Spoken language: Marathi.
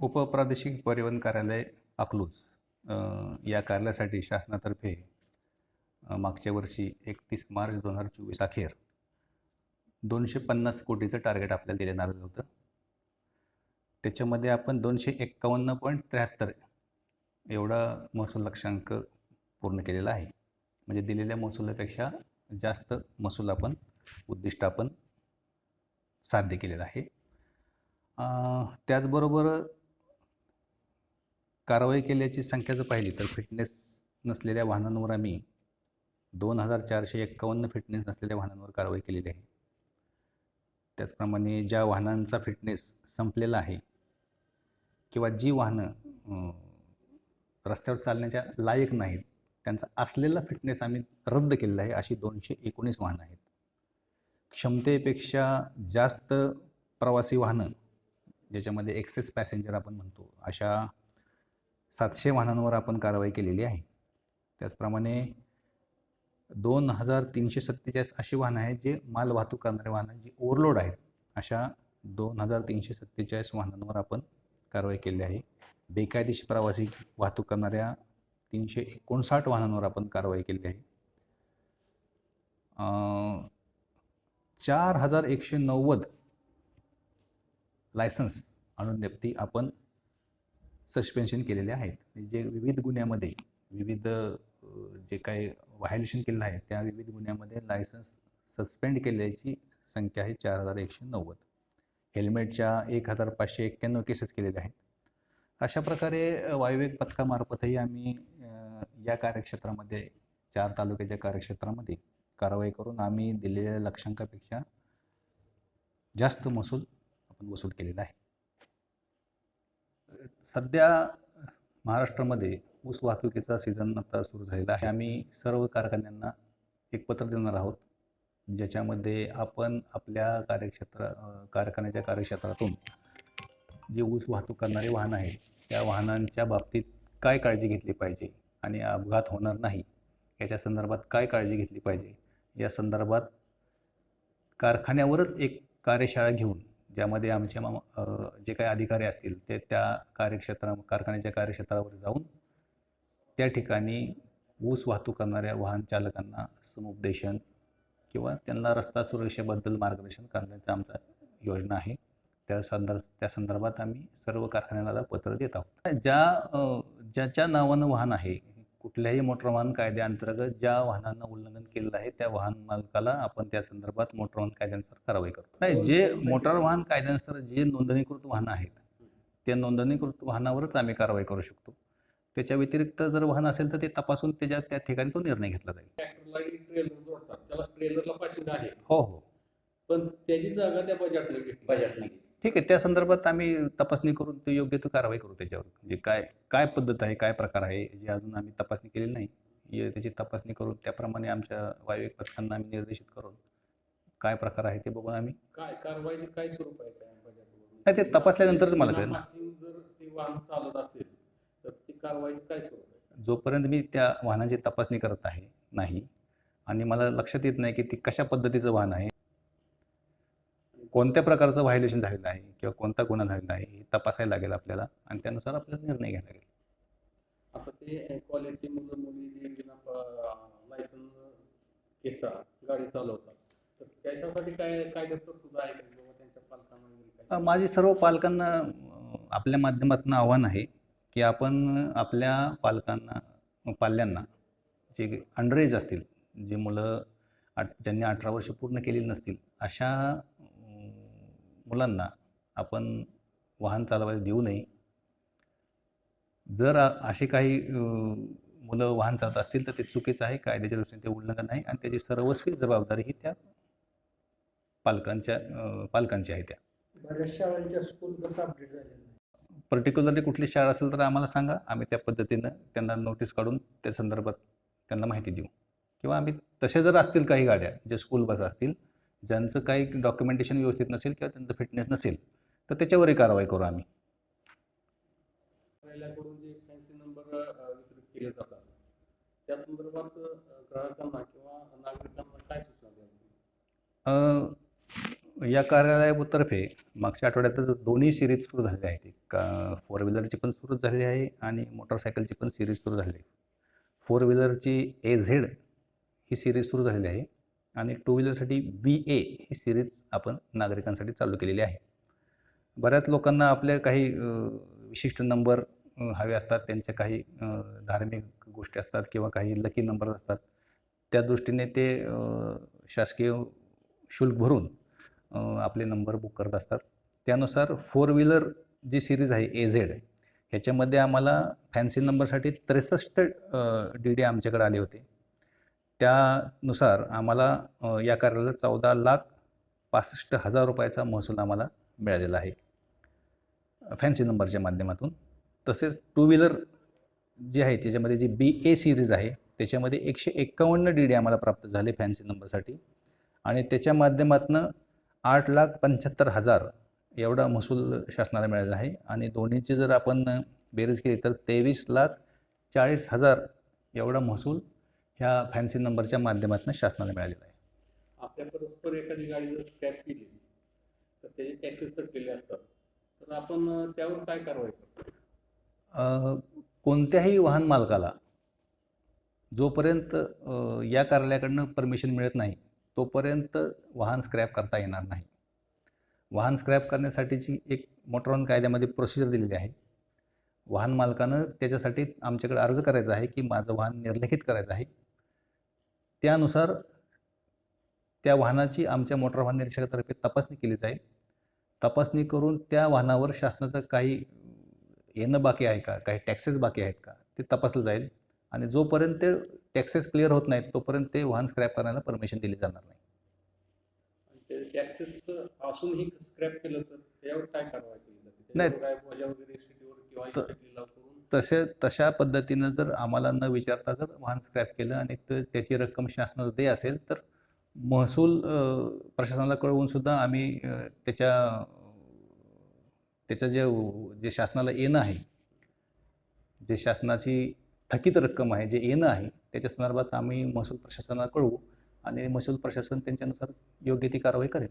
उपप्रादेशिक परिवहन कार्यालय अकलूज या कार्यालयासाठी शासनातर्फे मागच्या वर्षी एकतीस मार्च दोन हजार चोवीस अखेर दोनशे पन्नास कोटीचं टार्गेट आपल्याला दिलेलं आलेलं होतं. त्याच्यामध्ये आपण दोनशे एक्कावन्न पॉईंट त्र्याहत्तर एवढा महसूल लक्षांक पूर्ण केलेला आहे. म्हणजे दिलेल्या महसुलापेक्षा जास्त महसूल आपण उद्दिष्ट आपण साध्य केलेलं आहे. त्याचबरोबर कारवाई केल्याची संख्या जर पाहिली तर फिटनेस नसलेल्या वाहनांवर आम्ही दोन हजार चारशे एक्कावन्न फिटनेस नसलेल्या वाहनांवर कारवाई केलेली आहे. त्याचप्रमाणे ज्या वाहनांचा फिटनेस संपलेला आहे किंवा जी वाहनं रस्त्यावर चालण्याच्या लायक नाहीत त्यांचा असलेला फिटनेस आम्ही रद्द केलेला आहे अशी दोनशे एकोणीस वाहनं आहेत. क्षमतेपेक्षा जास्त प्रवासी वाहनं ज्याच्यामध्ये एक्सेस पॅसेंजर आपण म्हणतो अशा सातशे वाहनांवर आपण कारवाई केलेली आहे. त्याचप्रमाणे दोन हजार तीनशे सत्तेचाळीस अशी वाहनं आहेत जे माल वाहतूक करणारे वाहनं जी ओव्हरलोड आहेत. अशा दोन हजार तीनशे सत्तेचाळीस वाहनांवर आपण कारवाई केली आहे. बेकायदेशीर प्रवासी वाहतूक करणाऱ्या तीनशे एकोणसाठ वाहनांवर आपण कारवाई केली आहे. चार हजार एकशे नव्वद लायसन्स आणून आपण सस्पेन्शन केलेले आहेत. जे विविध गुन्ह्यामध्ये विविध जे काही व्हायलेशन केलेलं आहे त्या विविध गुन्ह्यामध्ये लायसन्स सस्पेंड केल्याची संख्या आहे चार हजार एकशे नव्वद. हेल्मेटच्या एक हजार पाचशे एक्क्याण्णव केसेस केलेल्या आहेत. अशा प्रकारे अ, पथकामार्फतही आम्ही या कार्यक्षेत्रामध्ये चार तालुक्याच्या कार्यक्षेत्रामध्ये कारवाई करून आम्ही दिलेल्या लक्षांकापेक्षा जास्त महसूल आपण वसूल केलेला आहे. सध्या महाराष्ट्रामध्ये ऊस वाहतुकीचा सीझन आता सुरू झालेला आहे. आम्ही सर्व कारखान्यांना एक पत्र देणार आहोत ज्याच्यामध्ये आपण आपल्या कार्यक्षेत्र कारखान्याच्या कार्यक्षेत्रातून जे ऊस वाहतूक करणारे वाहन आहे त्या वाहनांच्या बाबतीत काय काळजी घेतली पाहिजे आणि अपघात होणार नाही याच्या संदर्भात काय काळजी घेतली पाहिजे या संदर्भात कारखान्यावरच एक कार्यशाळा घेऊन ज्यामध्ये आमचे माम जे काही अधिकारी असतील ते त्या कार्यक्षेत्रा कारखान्याच्या कार्यक्षेत्रावर जाऊन त्या ठिकाणी ऊस वाहतूक करणाऱ्या वाहन चालकांना समुपदेशन किंवा त्यांना रस्ता सुरक्षेबद्दल मार्गदर्शन करण्याचा आमचा योजना आहे. त्या संदर्भ त्या संदर्भात आम्ही सर्व कारखान्याला पत्र देत आहोत. ज्या ज्याच्या नावानं वाहन आहे कुठल्याही मोटर वाहन कायद्याअंतर्गत ज्या वाहनांना उल्लंघन केलेलं आहे त्या वाहन मालकाला आपण त्या संदर्भात मोटर वाहन कायद्यानुसार कारवाई करतो. नाही जे मोटार वाहन कायद्यानुसार जे नोंदणीकृत वाहनं आहेत त्या नोंदणीकृत वाहनावरच आम्ही कारवाई करू शकतो. त्याच्या व्यतिरिक्त जर वाहन असेल तर ते तपासून त्याच्या त्या ठिकाणी तो निर्णय घेतला जाईल. ट्रॅक्टरला ट्रेलर जोडतात. त्याला ट्रेलरला पासिंग आहे. हो हो. पण त्याची जागा त्या बजाटला घेतली. बजेट नाही ठीक आहे त्या संदर्भात आम्ही तपासणी करून ते योग्य तो कारवाई करू त्याच्यावर. म्हणजे काय काय पद्धत आहे काय प्रकार आहे जे अजून आम्ही तपासणी केलेली नाही. त्याची तपासणी करून त्याप्रमाणे आमच्या वायुवेग पथकांना आम्ही निर्देशित करून काय प्रकार आहे ते बघून आम्ही काय कारवाईचे काय स्वरूप आहे नाही, ते तपासल्यानंतरच मला कळेल ना. पासिंग जर ते वाहन चालत असेल तर ती कारवाई काय स्वरूप आहे? जोपर्यंत मी त्या वाहनाची तपासणी करत आहे नाही आणि मला लक्षात येत नाही की ती कशा पद्धतीचं वाहन आहे कोणत्या प्रकारचं व्हायलेशन झालेलं आहे किंवा कोणता गुन्हा झालेला आहे हे तपासायला लागेल आपल्याला आणि त्यानुसार आपल्याला निर्णय घ्यायला लागेल. आता ते कॉलेजचे मुलं मुली लायसन घेतात गाडी चालवतात तर त्याच्यासाठी काय तरतूद आहे किंवा त्यांच्या पालकांना माझी सर्व पालकांना आपल्या माध्यमातून आव्हान आहे की आपण आपल्या पालकांना पाल्यांना जे अंडर एज असतील जे मुलं ज्यांनी अठरा वर्ष पूर्ण केलेली नसतील अशा मुलांना आपण वाहन चालवायला देऊ नये. जर असे काही मुलं वाहन चालवत असतील तर ते चुकीचं आहे कायद्याच्या दृष्टीने ते उल्लंघन आहे आणि त्याची सर्वस्वी जबाबदारी ही त्या पालकांच्या पालकांची आहे त्या. School update. पर्टिक्युलरली कुठली शाळा असेल तर आम्हाला सांगा. आम्ही त्या पद्धतीनं त्यांना नोटीस काढून त्या संदर्भात त्यांना माहिती देऊ. किंवा आम्ही तसे जर असतील काही गाड्या जे स्कूल बस असतील ज्यांचं काही डॉक्युमेंटेशन व्यवस्थित नसेल किंवा त्यांचं फिटनेस नसेल तर त्याच्यावरही कारवाई करू आम्ही. या कार्यालयातर्फे मागच्या आठवड्यातच दोन्ही सिरीज सुरू झालेल्या आहेत. एक फोर व्हीलरची पण सुरू झालेली आहे आणि मोटरसायकलची पण सिरीज सुरू झालेली आहे. फोर व्हीलरची ए झेड ही सिरीज सुरू झालेली आहे. आणि to व्हीलरसाठी B A he series आपण नागरिकांसाठी चालू केलेली आहे. बऱ्याच लोकांना आपल्या काही विशिष्ट नंबर हवे असतात. त्यांच्या काही धार्मिक गोष्टी असतात किंवा काही लकी नंबर असतात. त्या दृष्टीने ते शासकीय शुल्क भरून आपले नंबर बुक करत असतात. त्यानुसार फोर व्हीलर जी सिरीज आहे ए झेड ह्याच्यामध्ये आम्हाला फॅन्सी नंबरसाठी त्रेसष्ट डी डी आमच्याकडे आले होते. त्यानुसार आम्हाला या कार्याला चौदा लाख पासष्ट हजार रुपयाचा महसूल आम्हाला मिळालेला आहे. फॅन्सी नंबरच्या माध्यमातून. तसेच टू व्हीलर जी आहे त्याच्यामध्ये जी बी ए सिरीज आहे त्याच्यामध्ये एकशे एक्कावन्न डी डी आम्हाला प्राप्त झाले फॅन्सी नंबरसाठी. आणि त्याच्या माध्यमातून आठ लाख पंच्याहत्तर हजार एवढा महसूल शासनाला मिळालेला आहे. आणि दोन्हीची जर आपण बेरीज केली तर तेवीस लाख चाळीस हजार एवढा महसूल ह्या फॅन्सी नंबरच्या माध्यमातून शासनाला मिळालेला आहे आपल्या परस्पर एखादी गाडी जर स्क्रॅप केली तर त्याचे टॅक्सेस असतात. तर आपण त्यावर काय कारवाई करतो? कोणत्याही वाहन मालकाला जोपर्यंत या कार्यालयाकडनं परमिशन मिळत नाही तोपर्यंत वाहन स्क्रॅप करता येणार नाही. वाहन स्क्रॅप करण्यासाठीची एक मोटर वाहन कायद्यामध्ये प्रोसिजर दिलेली आहे. वाहन मालकानं त्याच्यासाठी आमच्याकडे अर्ज करायचा आहे की माझं वाहन निर्लेखित करायचं आहे. त्यानुसार त्या वाहनाची आमच्या मोटर वाहन निरीक्षकातर्फे तपासणी केली जाईल. तपासणी करून त्या वाहनावर शासनाचं काही येणं बाकी आहे का? काही टॅक्सेस बाकी आहेत का? ते तपासलं जाईल आणि जोपर्यंत ते टॅक्सेस क्लिअर होत नाहीत तोपर्यंत ते वाहन स्क्रॅप करण्याला परमिशन दिली जाणार नाही. आणि ते टॅक्सेस असूनही स्क्रॅप केलं तर त्यावर काय कारवाई केली जाते? नाही. तसे तशा पद्धतीनं जर आम्हाला न विचारता जर वाहन स्क्रॅप केलं आणि त्याची रक्कम शासनाला दे असेल तर महसूल प्रशासनाला कळवून सुद्धा आम्ही त्याच्या त्याचं जे जे शासनाला येणं आहे जे शासनाची थकीत रक्कम आहे जे येणं आहे त्याच्या संदर्भात आम्ही महसूल प्रशासनाला कळवू आणि महसूल प्रशासन त्यांच्यानुसार योग्य ती कारवाई करेल.